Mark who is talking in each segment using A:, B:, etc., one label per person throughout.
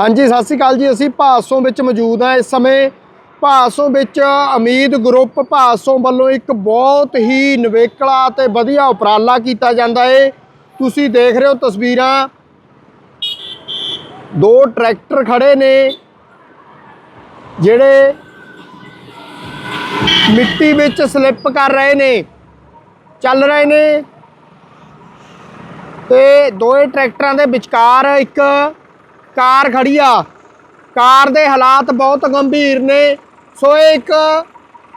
A: ਹਾਂਜੀ, ਸਤਿ ਸ਼੍ਰੀ ਅਕਾਲ ਜੀ। ਅਸੀਂ ਭਾਸੋਂ ਵਿੱਚ ਮੌਜੂਦ ਹਾਂ। ਇਸ ਸਮੇਂ ਭਾਸੋਂ ਵਿੱਚ ਅਮੀਦ ਗਰੁੱਪ ਭਾਸੋਂ ਵੱਲੋਂ ਇੱਕ ਬਹੁਤ ਹੀ ਨਵੇਕਲਾ ਤੇ ਵਧੀਆ ਉਪਰਾਲਾ ਕੀਤਾ ਜਾਂਦਾ ਏ। ਤੁਸੀਂ ਦੇਖ ਰਹੇ ਹੋ ਤਸਵੀਰਾਂ। ਦੋ ਟਰੈਕਟਰ ਖੜੇ ਨੇ, ਜਿਹੜੇ ਮਿੱਟੀ ਵਿੱਚ ਸਲਿੱਪ ਕਰ ਰਹੇ ਨੇ, ਚੱਲ ਰਹੇ ਨੇ। ਤੇ ਦੋਏ ਟਰੈਕਟਰਾਂ ਦੇ ਵਿਚਕਾਰ ਇੱਕ ਕਾਰ ਖੜੀ ਆ। ਕਾਰ ਦੇ ਹਾਲਾਤ ਬਹੁਤ ਗੰਭੀਰ ਨੇ। ਸੋ ਇਹ ਇੱਕ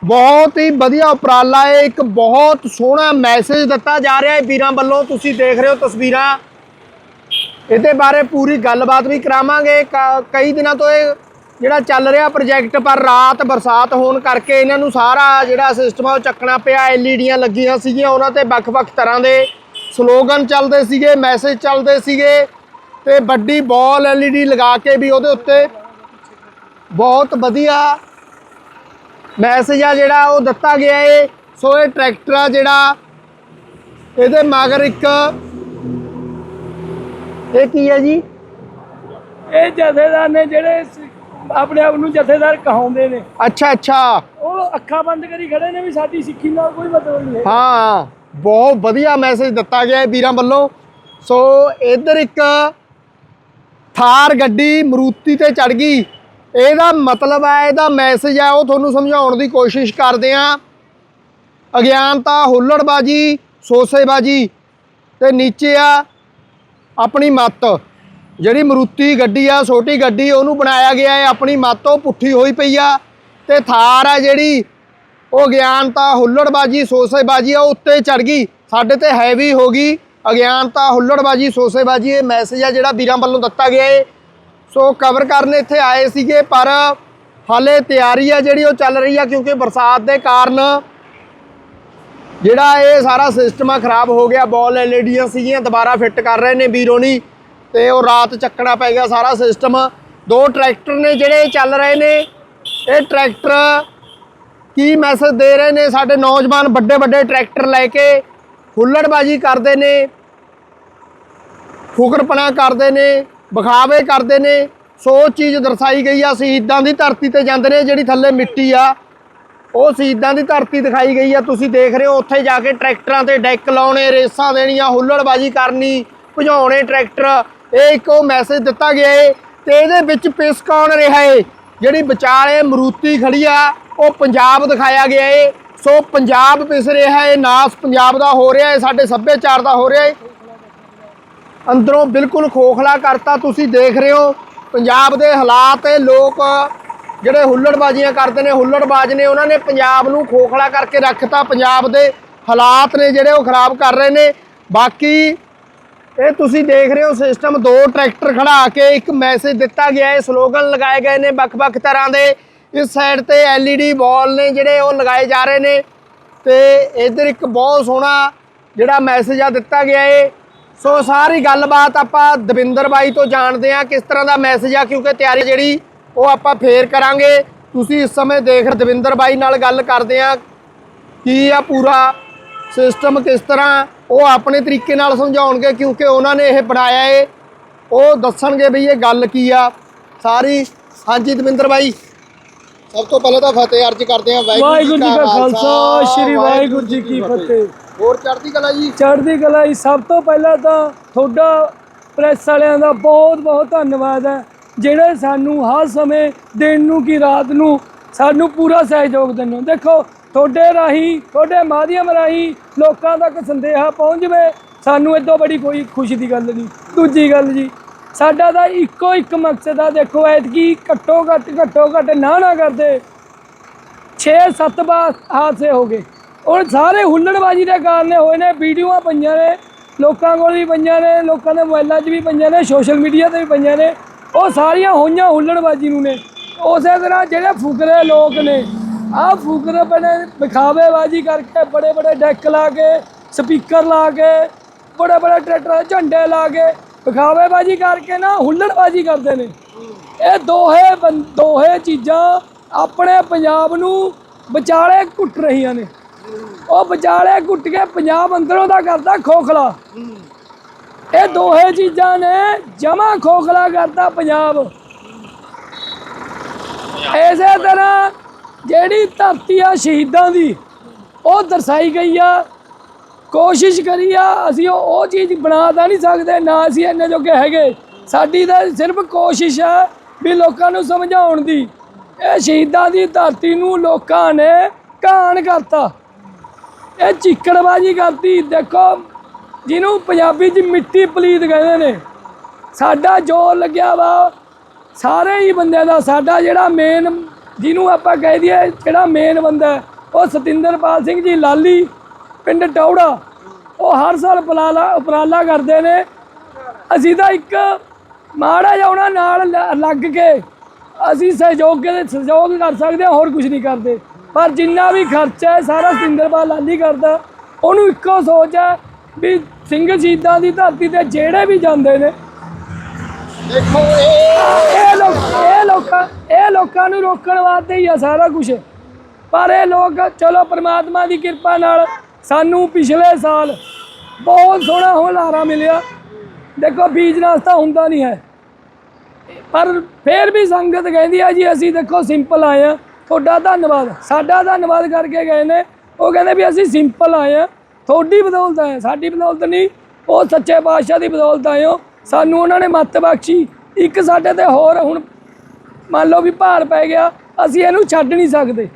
A: ਬਹੁਤ ਹੀ ਵਧੀਆ ਉਪਰਾਲਾ ਹੈ। ਇੱਕ ਬਹੁਤ ਸੋਹਣਾ ਮੈਸੇਜ ਦਿੱਤਾ ਜਾ ਰਿਹਾ ਹੈ ਵੀਰਾਂ ਵੱਲੋਂ। ਤੁਸੀਂ ਦੇਖ ਰਹੇ ਹੋ ਤਸਵੀਰਾਂ। ਇਹਦੇ ਬਾਰੇ ਪੂਰੀ ਗੱਲਬਾਤ ਵੀ ਕਰਾਵਾਂਗੇ। ਕ- ਕਈ ਦਿਨਾਂ ਤੋਂ ਇਹ ਜਿਹੜਾ ਚੱਲ ਰਿਹਾ ਪ੍ਰੋਜੈਕਟ ਪਰ ਰਾਤ ਬਰਸਾਤ ਹੋਣ ਕਰਕੇ ਇਹਨਾਂ ਨੂੰ ਸਾਰਾ ਜਿਹੜਾ ਸਿਸਟਮ ਆ ਉਹ ਚੱਕਣਾ ਪਿਆ। ਐਲਈਡੀਆਂ ਲੱਗੀਆਂ ਸੀਗੀਆਂ। ਉਹਨਾਂ ਤੇ ਵੱਖ-ਵੱਖ ਤਰ੍ਹਾਂ ਦੇ ਸਲੋਗਨ ਚੱਲਦੇ ਸੀਗੇ ਮੈਸੇਜ ਚੱਲਦੇ ਸੀਗੇ। ਤੇ ਵੱਡੀ ਬਾਲ ਐਲਈਡੀ ਲਗਾ ਕੇ ਵੀ ਉਹਦੇ ਉੱਤੇ ਬਹੁਤ ਵਧੀਆ ਮੈਸੇਜ ਆ ਜਿਹੜਾ ਉਹ ਦਿੱਤਾ ਗਿਆ ਏ। ਸੋ ਇਹ ਟਰੈਕਟਰ ਆ ਜਿਹੜਾ ਇਹਦੇ ਮਗਰ ਇੱਕ ਇਹ ਕੀ ਹੈ ਜੀ?
B: ਇਹ ਜਥੇਦਾਰ ਨੇ ਜਿਹੜੇ ਆਪਣੇ ਆਪ ਨੂੰ ਜਥੇਦਾਰ ਕਹਾਉਂਦੇ ਨੇ।
A: ਅੱਛਾ ਅੱਛਾ।
B: ਉਹ ਅੱਖਾਂ ਬੰਦ ਕਰੀ ਖੜੇ ਨੇ ਵੀ ਸਾਡੀ ਸਿੱਖੀ ਨਾਲ ਕੋਈ ਮਤਲਬ ਨਹੀਂ ਹੈ।
A: ਹਾਂ ਬਹੁਤ ਵਧੀਆ ਮੈਸੇਜ ਦਿੱਤਾ ਗਿਆ ਵੀਰਾਂ ਵੱਲੋਂ। ਸੋ ਇੱਧਰ ਇੱਕ ਥਾਰ ਗੱਡੀ ਮਰੂਤੀ ਤੇ ਚੜ ਗਈ। ਇਹਦਾ ਮਤਲਬ ਹੈ, ਇਹਦਾ ਮੈਸੇਜ ਹੈ, ਉਹ ਤੁਹਾਨੂੰ ਸਮਝਾਉਣ ਦੀ ਕੋਸ਼ਿਸ਼ ਕਰਦੇ ਆ ਅਗਿਆਨਤਾ ਹੁੱਲੜਬਾਜੀ, ਸੋਸੇਬਾਜੀ ਤੇ ਨੀਚੇ ਆ ਆਪਣੀ ਮੱਤ। ਜਿਹੜੀ ਮਰੂਤੀ ਗੱਡੀ ਆ, ਛੋਟੀ ਗੱਡੀ, ਉਹਨੂੰ ਬਣਾਇਆ ਗਿਆ ਹੈ, ਆਪਣੀ ਮੱਤ ਉਹ ਪੁੱਠੀ ਹੋਈ ਪਈ ਆ। ਤੇ ਥਾਰ ਆ ਜਿਹੜੀ, ਉਹ ਗਿਆਨਤਾ ਹੁੱਲੜਬਾਜੀ, ਸੋਸੇਬਾਜੀ ਆ, ਉਹ ਉੱਤੇ ਚੜ ਗਈ। ਸਾਡੇ ਤੇ ਹੈਵੀ ਹੋ ਗਈ। ਅਗਿਆਨਤਾ, ਹੁੱਲੜਬਾਜੀ, ਸੋਸੇਬਾਜੀ, ਇਹ ਮੈਸੇਜ ਆ ਜਿਹੜਾ ਵੀਰਾਂ ਵੱਲੋਂ ਦਿੱਤਾ ਗਿਆ ਏ। ਸੋ ਕਵਰ ਕਰਨ ਇੱਥੇ ਆਏ ਸੀਗੇ, ਪਰ ਹਾਲੇ ਤਿਆਰੀ ਆ ਜਿਹੜੀ ਉਹ ਚੱਲ ਰਹੀ ਆ, ਕਿਉਂਕਿ ਬਰਸਾਤ ਦੇ ਕਾਰਨ ਜਿਹੜਾ ਇਹ ਸਾਰਾ ਸਿਸਟਮ ਆ ਖਰਾਬ ਹੋ ਗਿਆ। ਬਾਲ ਐਲਈਡੀਆਂ ਸੀਗੀਆਂ, ਦੁਬਾਰਾ ਫਿੱਟ ਕਰ ਰਹੇ ਨੇ ਵੀਰੋਨੀ ਤੇ ਉਹ ਰਾਤ ਚੱਕਣਾ ਪੈ ਗਿਆ ਸਾਰਾ ਸਿਸਟਮ ਦੋ ਟਰੈਕਟਰ ਨੇ ਜਿਹੜੇ ਚੱਲ ਰਹੇ ਨੇ, ਇਹ ਟਰੈਕਟਰ ਕੀ ਮੈਸੇਜ ਦੇ ਰਹੇ ਨੇ? ਸਾਡੇ ਨੌਜਵਾਨ ਵੱਡੇ ਵੱਡੇ ਟਰੈਕਟਰ ਲੈ ਕੇ ਹੁੱਲੜਬਾਜੀ ਕਰਦੇ ਨੇ। ਫੁਕਰਪਣਾ ਕਰਦੇ ਨੇ, ਵਿਖਾਵੇ ਕਰਦੇ ਨੇ ਸੋ ਉਹ ਚੀਜ਼ ਦਰਸਾਈ ਗਈ ਆ, ਸ਼ਹੀਦਾਂ ਦੀ ਧਰਤੀ ਤੇ ਜਾਂਦੇ ਨੇ, ਜਿਹੜੀ ਥੱਲੇ ਮਿੱਟੀ ਆ, ਉਹ ਸ਼ਹੀਦਾਂ ਦੀ ਧਰਤੀ ਦਿਖਾਈ ਗਈ ਆ, ਤੁਸੀਂ ਦੇਖ ਰਹੇ ਹੋ, ਉੱਥੇ ਜਾ ਕੇ ਟਰੈਕਟਰਾਂ ਤੇ ਡੈਕ ਲਾਉਣੇ, ਰੇਸਾਂ ਦੇਣੀਆਂ, ਹੁੱਲੜਬਾਜੀ ਕਰਨੀ, ਭਜਾਉਣੇ ਟਰੈਕਟਰ, ਇਹ ਇੱਕ ਉਹ ਮੈਸੇਜ ਦਿੱਤਾ ਗਿਆ ਏ, ਤੇ ਇਹਦੇ ਵਿੱਚ ਪਿਸ ਕੌਣ ਰਿਹਾ ਏ? ਜਿਹੜੀ ਵਿਚਾਲੇ ਮਰੂਤੀ ਖੜੀ ਆ, ਉਹ ਪੰਜਾਬ ਦਿਖਾਇਆ ਗਿਆ ਏ। ਸੋ ਪੰਜਾਬ ਪਿਸ ਰਿਹਾ ਏ, ਨਾਸ ਪੰਜਾਬ ਦਾ ਹੋ ਰਿਹਾ ਏ, ਸਾਡੇ ਸੱਭਿਆਚਾਰ ਦਾ ਹੋ ਰਿਹਾ ਏ। ਅੰਦਰੋਂ ਬਿਲਕੁਲ ਖੋਖਲਾ ਕਰਤਾ ਤੁਸੀਂ ਦੇਖ ਰਹੇ ਹੋ। ਪੰਜਾਬ ਦੇ ਹਾਲਾਤ ਇਹ ਲੋਕ ਜਿਹੜੇ ਹੁੱਲੜਬਾਜ਼ੀਆਂ ਕਰਦੇ ਨੇ, ਹੁੱਲੜਬਾਜ਼ ਨੇ, ਉਹਨਾਂ ਨੇ ਪੰਜਾਬ ਨੂੰ ਖੋਖਲਾ ਕਰਕੇ ਰੱਖਤਾ। ਪੰਜਾਬ ਦੇ ਹਾਲਾਤ ਨੇ ਜਿਹੜੇ ਉਹ ਖਰਾਬ ਕਰ ਰਹੇ ਨੇ। ਬਾਕੀ ਇਹ ਤੁਸੀਂ ਦੇਖ ਰਹੇ ਹੋ ਸਿਸਟਮ, ਦੋ ਟਰੈਕਟਰ ਖੜਾ ਕੇ ਇੱਕ ਮੈਸੇਜ ਦਿੱਤਾ ਗਿਆ ਹੈ ਸਲੋਗਨ ਲਗਾਏ ਗਏ ਨੇ ਵੱਖ-ਵੱਖ ਤਰ੍ਹਾਂ ਦੇ। ਇਸ ਸਾਈਡ ਤੇ LED ਬਾਲ ਨੇ ਜਿਹੜੇ ਉਹ ਲਗਾਏ ਜਾ ਰਹੇ ਨੇ ਤੇ ਇਧਰ ਇੱਕ ਬਹੁਤ ਸੋਹਣਾ ਜਿਹੜਾ ਮੈਸੇਜ ਆ ਦਿੱਤਾ ਗਿਆ ਏ। ਸੋ ਸਾਰੀ ਗੱਲਬਾਤ ਆਪਾਂ ਦਵਿੰਦਰ ਬਾਈ ਤੋਂ ਜਾਣਦੇ ਆ ਕਿਸ ਤਰ੍ਹਾਂ ਦਾ ਮੈਸੇਜ ਆ ਕਿਉਂਕਿ ਤਿਆਰੀ ਜਿਹੜੀ ਉਹ ਆਪਾਂ ਫੇਰ ਕਰਾਂਗੇ। ਤੁਸੀਂ ਇਸ ਸਮੇਂ ਦੇਖ ਦਵਿੰਦਰ ਬਾਈ ਨਾਲ ਗੱਲ ਕਰਦੇ ਆ ਕੀ ਆ ਪੂਰਾ ਸਿਸਟਮ ਕਿਸ ਤਰ੍ਹਾਂ ਉਹ ਆਪਣੇ ਤਰੀਕੇ ਨਾਲ ਸਮਝਾਉਣਗੇ ਕਿਉਂਕਿ ਉਹਨਾਂ ਨੇ ਇਹ ਬਣਾਇਆ ਏ। ਉਹ ਦੱਸਣਗੇ ਵੀ ਇਹ ਗੱਲ ਕੀ ਆ। ਸਾਰੀ ਹਾਂਜੀ ਦਵਿੰਦਰ ਬਾਈ। ਸਭ ਤੋਂ ਪਹਿਲਾਂ ਤਾਂ ਫਤਿਹ ਅਰਜ ਕਰਦੇ ਆ
B: ਵਾਹਿਗੁਰੂ ਜੀ ਕਾ ਖਾਲਸਾ ਸ੍ਰੀ ਵਾਹਿਗੁਰੂ ਜੀ ਕੀ ਫਤਿਹ।
A: ਹੋਰ ਚੜ੍ਹਦੀ ਕਲਾ ਜੀ?
B: ਚੜ੍ਹਦੀ ਕਲਾ ਜੀ, ਸਭ ਤੋਂ ਪਹਿਲਾਂ ਤਾਂ ਤੁਹਾਡਾ ਪ੍ਰੈਸ ਵਾਲਿਆਂ ਦਾ ਬਹੁਤ ਬਹੁਤ ਧੰਨਵਾਦ ਹੈ, ਜਿਹੜੇ ਸਾਨੂੰ ਹਰ ਸਮੇਂ ਦਿਨ ਨੂੰ ਕੀ ਰਾਤ ਨੂੰ ਸਾਨੂੰ ਪੂਰਾ ਸਹਿਯੋਗ ਦਿੰਦੇ ਦੇਖੋ, ਤੁਹਾਡੇ ਰਾਹੀਂ, ਤੁਹਾਡੇ ਮਾਧਿਅਮ ਰਾਹੀਂ ਲੋਕਾਂ ਤੱਕ ਸੰਦੇਹਾ ਪਹੁੰਚ ਜਵੇ, ਸਾਨੂੰ ਇਦੋਂ ਬੜੀ ਕੋਈ ਖੁਸ਼ੀ ਦੀ ਗੱਲ ਨਹੀਂ। ਦੂਜੀ ਗੱਲ ਜੀ, ਸਾਡਾ ਤਾਂ ਇੱਕੋ ਇੱਕ ਮਕਸਦ ਆ, ਦੇਖੋ, ਐਤਕੀ ਘੱਟੋ ਘੱਟ ਘੱਟੋ ਘੱਟ ਨਾ ਨਾ ਕਰਦੇ। 6-7 ਵਾਰ ਹਾਦਸੇ ਹੋ ਗਏ। ਔਰ ਸਾਰੇ ਹੁੱਲੜਬਾਜੀ ਦੇ ਕਾਰਨ ਹੋਏ ਨੇ, ਵੀਡੀਓਆਂ ਪਈਆਂ ਨੇ, ਲੋਕਾਂ ਕੋਲ ਵੀ ਪਈਆਂ ਨੇ, ਲੋਕਾਂ ਦੇ ਮੋਬਾਈਲਾਂ 'ਚ ਵੀ ਪਈਆਂ ਨੇ, ਸੋਸ਼ਲ ਮੀਡੀਆ ਤੇ ਵੀ ਪਈਆਂ ਨੇ, ਉਹ ਸਾਰੀਆਂ ਹੋਈਆਂ ਹੁੱਲੜਬਾਜੀ ਨੂੰ ਨੇ। ਉਸੇ ਤਰ੍ਹਾਂ ਜਿਹੜੇ ਫੁਕਰੇ ਲੋਕ ਨੇ, ਆਹ ਫੁਕਰੇ ਬਣੇ ਵਿਖਾਵੇਬਾਜੀ ਕਰਕੇ ਬੜੇ ਬੜੇ ਡੈਕ ਲਾ ਕੇ, ਸਪੀਕਰ ਲਾ ਕੇ, ਬੜੇ ਬੜੇ ਟਰੈਕਟਰ ਝੰਡੇ ਲਾ ਕੇ ਵਿਖਾਵੇਬਾਜੀ ਕਰਕੇ ਨਾ ਹੁੱਲੜਬਾਜੀ ਕਰਦੇ ਨੇ। ਇਹ ਦੋਹੇ ਬੰ- ਦੋਹੇ ਚੀਜ਼ਾਂ ਆਪਣੇ ਪੰਜਾਬ ਨੂੰ ਵਿਚਾਲੇ ਘੁੱਟ ਰਹੀਆਂ ਨੇ। ਉਹ ਵਿਚਾਲੇ ਘੁੱਟ ਕੇ ਪੰਜਾਬ ਅੰਦਰੋਂ ਦਾ ਕਰਦਾ ਖੋਖਲਾ। ਇਹ ਦੋਹੇ ਚੀਜ਼ਾਂ ਨੇ ਜਮਾ ਖੋਖਲਾ ਕਰਤਾ ਪੰਜਾਬ। ਇਸੇ ਤਰ੍ਹਾਂ ਜਿਹੜੀ ਧਰਤੀ ਆ ਸ਼ਹੀਦਾਂ ਦੀ, ਉਹ ਦਰਸਾਈ ਗਈ ਆ। ਕੋਸ਼ਿਸ਼ ਕਰੀ ਆ, ਅਸੀਂ ਉਹ ਉਹ ਚੀਜ਼ ਬਣਾ ਤਾਂ ਨਹੀਂ ਸਕਦੇ, ਨਾ ਅਸੀਂ ਇੰਨੇ ਜੋਗੇ ਹੈਗੇ। ਸਾਡੀ ਤਾਂ ਸਿਰਫ ਕੋਸ਼ਿਸ਼ ਹੈ ਵੀ ਲੋਕਾਂ ਨੂੰ ਸਮਝਾਉਣ ਦੀ। ਇਹ ਸ਼ਹੀਦਾਂ ਦੀ ਧਰਤੀ ਨੂੰ ਲੋਕਾਂ ਨੇ ਘਾਣ ਕਰਤਾ। ਇਹ ਚਿੱਕੜਬਾਜੀ ਕਰਤੀ। ਦੇਖੋ, ਜਿਹਨੂੰ ਪੰਜਾਬੀ 'ਚ ਮਿੱਟੀ ਪਲੀਤ ਕਹਿੰਦੇ ਨੇ, ਸਾਡਾ ਜੋਰ ਲੱਗਿਆ ਵਾ। ਸਾਰੇ ਹੀ ਬੰਦਿਆਂ ਦਾ, ਸਾਡਾ ਜਿਹੜਾ ਮੇਨ ਜਿਹਨੂੰ ਆਪਾਂ ਕਹਿ ਦਈਏ, ਜਿਹੜਾ ਮੇਨ ਬੰਦਾ ਉਹ ਸਤਿੰਦਰਪਾਲ ਸਿੰਘ ਜੀ ਲਾਲੀ, ਪਿੰਡ ਟੌੜਾ। ਉਹ ਹਰ ਸਾਲ ਉਪਰਾਲਾ ਉਪਰਾਲਾ ਕਰਦੇ ਨੇ। ਅਸੀਂ ਤਾਂ ਇੱਕ ਮਾੜਾ ਜਿਹਾ ਉਹਨਾਂ ਨਾਲ ਲ- ਲੱਗ ਕੇ ਅਸੀਂ ਸਹਿਯੋਗ ਦੇ, ਸਹਿਯੋਗ ਕਰ ਸਕਦੇ ਹੋਰ ਕੁਝ ਨਹੀਂ ਕਰਦੇ। ਪਰ ਜਿੰਨਾ ਵੀ ਖਰਚਾ ਹੈ ਸਾਰਾ ਸਤਿੰਦਰਪਾਲ ਲਾਲੀ ਕਰਦਾ। ਉਹਨੂੰ ਇੱਕੋ ਸੋਚ ਹੈ ਵੀ ਸਿੰਘ ਸ਼ਹੀਦਾਂ ਦੀ ਧਰਤੀ ਤੇ ਜਿਹੜੇ ਵੀ ਜਾਂਦੇ ਨੇ
A: ਦੇਖੋ ਇਹ
B: ਲੋਕ ਇਹ ਲੋਕਾਂ ਇਹ ਲੋਕਾਂ ਨੂੰ ਰੋਕਣ ਵਾਸਤੇ ਹੀ ਆ ਸਾਰਾ ਕੁਝ ਪਰ ਇਹ ਲੋਕ ਚਲੋ ਪ੍ਰਮਾਤਮਾ ਦੀ ਕਿਰਪਾ ਨਾਲ ਸਾਨੂੰ ਪਿਛਲੇ ਸਾਲ ਬਹੁਤ ਸੋਹਣਾ ਹੁਲਾਰਾ ਮਿਲਿਆ। ਦੇਖੋ ਬੀਜ ਰਸਤਾ ਹੁੰਦਾ ਨਹੀਂ ਹੈ। ਪਰ ਫਿਰ ਵੀ ਸੰਗਤ ਕਹਿੰਦੀ ਆ ਜੀ ਅਸੀਂ ਦੇਖੋ ਸਿੰਪਲ ਆਏ ਆ। ਤੁਹਾਡਾ ਧੰਨਵਾਦ। ਸਾਡਾ ਧੰਨਵਾਦ ਕਰਕੇ ਗਏ ਨੇ। ਉਹ ਕਹਿੰਦੇ ਵੀ ਅਸੀਂ ਸਿੰਪਲ ਆਏ ਆ ਤੁਹਾਡੀ ਬਦੌਲਤ ਆਏ ਸਾਡੀ ਬਦੌਲਤ ਨਹੀਂ, ਉਹ ਸੱਚੇ ਪਾਤਸ਼ਾਹ ਦੀ ਬਦੌਲਤ ਆਏ ਹੋ। ਸਾਨੂੰ ਉਹਨਾਂ ਨੇ ਮੱਤ ਬਖਸ਼ੀ। ਇੱਕ ਸਾਡੇ ਤੇ ਹੋਰ ਹੁਣ ਮੰਨ ਲਓ ਵੀ ਭਾਰ ਪੈ ਗਿਆ, ਅਸੀਂ ਇਹਨੂੰ ਛੱਡ ਨਹੀਂ ਸਕਦੇ।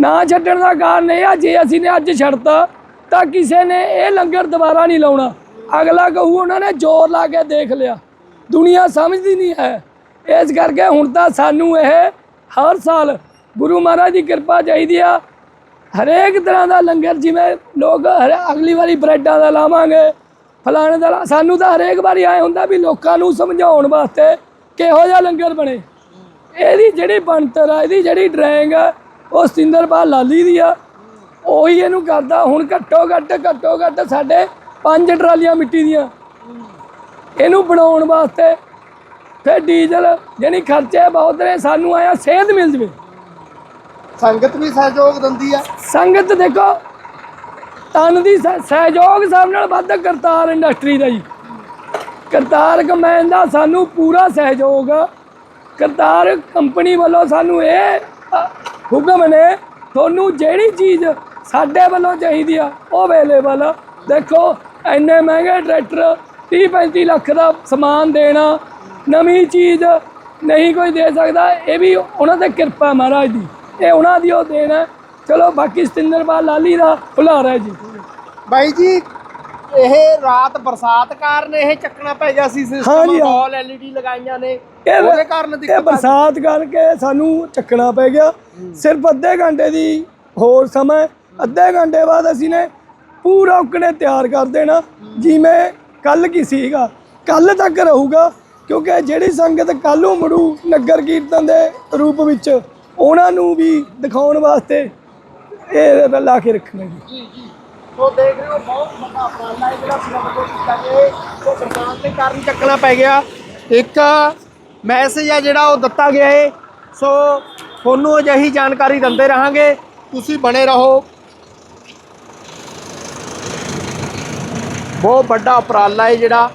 B: ਨਾ ਛੱਡਣ ਦਾ ਕਾਰਨ ਇਹ ਆ, ਜੇ ਅਸੀਂ ਨੇ ਅੱਜ ਛੱਡਤਾ, ਤਾਂ ਕਿਸੇ ਨੇ ਇਹ ਲੰਗਰ ਦੁਬਾਰਾ ਨਹੀਂ ਲਾਉਣਾ। ਅਗਲਾ ਕਹੂ, ਉਹਨਾਂ ਨੇ ਜ਼ੋਰ ਲਾ ਕੇ ਦੇਖ ਲਿਆ। ਦੁਨੀਆ ਸਮਝਦੀ ਨਹੀਂ ਹੈ। ਇਸ ਕਰਕੇ ਹੁਣ ਤਾਂ ਸਾਨੂੰ ਇਹ ਹਰ ਸਾਲ ਗੁਰੂ ਮਹਾਰਾਜ ਦੀ ਕਿਰਪਾ ਚਾਹੀਦੀ ਆ। ਹਰੇਕ ਤਰ੍ਹਾਂ ਦਾ ਲੰਗਰ ਜਿਵੇਂ ਲੋਕ ਹਰੇ- ਅਗਲੀ ਵਾਰੀ ਬ੍ਰੈਡਾਂ ਦਾ ਲਾਵਾਂਗੇ, ਫਲਾਣੇ ਦਾ ਸਾਨੂੰ ਤਾਂ ਹਰੇਕ ਵਾਰੀ ਆਏ ਹੁੰਦਾ ਵੀ ਲੋਕਾਂ ਨੂੰ ਸਮਝਾਉਣ ਵਾਸਤੇ ਕਿਹੋ ਜਿਹਾ ਲੰਗਰ ਬਣੇ। ਇਹਦੀ ਜਿਹੜੀ ਬਣਤਰ ਆ, ਇਹਦੀ ਜਿਹੜੀ ਡਰਾਇੰਗ ਆ, ਉਹ ਸਤਿੰਦਰਪਾਲ ਲਾਲੀ ਦੀ ਆ। ਉਹੀ ਇਹਨੂੰ ਕਰਦਾ, ਹੁਣ ਘੱਟੋ ਘੱਟ ਘੱਟੋ ਘੱਟ ਸਾਡੇ ਪੰਜ ਟਰਾਲੀਆਂ ਮਿੱਟੀ ਦੀਆਂ। ਇਹਨੂੰ ਬਣਾਉਣ ਵਾਸਤੇ ਫਿਰ ਡੀਜ਼ਲ, ਜਾਣੀ ਖਰਚੇ ਬਹੁਤ ਨੇ, ਸਾਨੂੰ ਆਇਆ ਸੇਧ ਮਿਲ ਜਵੇ।
A: ਸੰਗਤ ਵੀ ਸਹਿਯੋਗ ਦਿੰਦੀ ਆ।
B: ਸੰਗਤ ਦੇਖੋ ਤਨ ਦੀ ਸ- ਸਹਿਯੋਗ ਸਭ ਨਾਲ ਵੱਧ ਕਰਤਾਰ ਇੰਡਸਟਰੀ ਦਾ ਜੀ। ਕਰਤਾਰ ਕਮੈਨ ਦਾ ਸਾਨੂੰ ਪੂਰਾ ਸਹਿਯੋਗ। ਕਰਤਾਰ ਕੰਪਨੀ ਵੱਲੋਂ ਸਾਨੂੰ ਇਹ ਹੁਕਮ ਨੇ ਤੁਹਾਨੂੰ ਜਿਹੜੀ ਚੀਜ਼ ਸਾਡੇ ਵੱਲੋਂ ਚਾਹੀਦੀ ਆ, ਉਹ ਅਵੇਲੇਬਲ ਆ। ਦੇਖੋ, ਇੰਨੇ ਮਹਿੰਗੇ ਟਰੈਕਟਰ 30 35 ਲੱਖ ਦਾ ਸਮਾਨ ਦੇਣਾ, ਨਵੀਂ ਚੀਜ਼ ਨਹੀਂ ਕੋਈ ਦੇ ਸਕਦਾ, ਇਹ ਵੀ ਉਹਨਾਂ ਤੇ ਕਿਰਪਾ ਮਹਾਰਾਜ ਦੀ। ਇਹ ਉਹਨਾਂ ਦੀ ਉਹ ਦੇਣ ਹੈ। ਚਲੋ ਬਾਕੀ ਸਤਿੰਦਰਪਾਲ ਲਾਲੀ ਦਾ ਭੁਲਾਰਾ ਹੈ ਜੀ।
A: ਬਾਈ ਜੀ ਇਹ ਰਾਤ ਬਰਸਾਤ ਕਾਰਨ ਇਹ ਚੱਕਣਾ ਪੈ ਗਿਆ ਸੀ ਸਿਸਟਮ
B: ਹਾਂ।
A: ਵਾਲ ਐਲਈਡੀ ਲਗਾਈਆਂ ਨੇ।
B: ਇਹ
A: ਉਹਦੇ ਕਾਰਨ
B: ਇਹ
A: ਦਿੱਕਤ ਆ
B: ਬਰਸਾਤ ਕਰਕੇ ਸਾਨੂੰ ਚੱਕਣਾ ਪੈ ਗਿਆ। ਸਿਰਫ ਅੱਧੇ ਘੰਟੇ ਦੀ ਹੋਰ ਸਮਾਂ ਅੱਧੇ ਘੰਟੇ ਬਾਅਦ ਅਸੀਂ ਨੇ ਪੂਰਾ ਉਕਣੇ ਤਿਆਰ ਕਰ ਦੇਣਾ। ਜਿਵੇਂ ਕੱਲ ਕੀ ਸੀਗਾ। ਕੱਲ ਤੱਕ ਰਹੂਗਾ ਕਿਉਂਕਿ ਜਿਹੜੀ ਸੰਗਤ ਕੱਲ ਨੂੰ ਮੁੜੂ ਨਗਰ ਕੀਰਤਨ ਦੇ ਰੂਪ ਵਿੱਚ ਉਹਨਾਂ ਨੂੰ ਵੀ ਦਿਖਾਉਣ ਵਾਸਤੇ ਇਹ ਲਾ ਕੇ ਰੱਖਣਾ। ਜੀ
A: ਸੋ ਦੇਖ ਰਹੇ ਹੋ, ਬਹੁਤ ਵੱਡਾ ਉਪਰਾਲਾ ਹੈ ਜਿਹੜਾ ਸਿਰਫ ਕੀਤਾ ਗਿਆ ਸੋ ਬਰਸਾਤ ਦੇ ਕਾਰਨ ਚੱਕਣਾ ਪੈ ਗਿਆ। ਇੱਕ ਮੈਸੇਜ ਆ ਜਿਹੜਾ ਉਹ ਦਿੱਤਾ ਗਿਆ ਹੈ। ਸੋ ਤੁਹਾਨੂੰ ਅਜਿਹੀ ਜਾਣਕਾਰੀ ਦਿੰਦੇ ਰਹਾਂਗੇ। ਤੁਸੀਂ ਬਣੇ ਰਹੋ। ਬਹੁਤ ਵੱਡਾ ਉਪਰਾਲਾ ਹੈ ਜਿਹੜਾ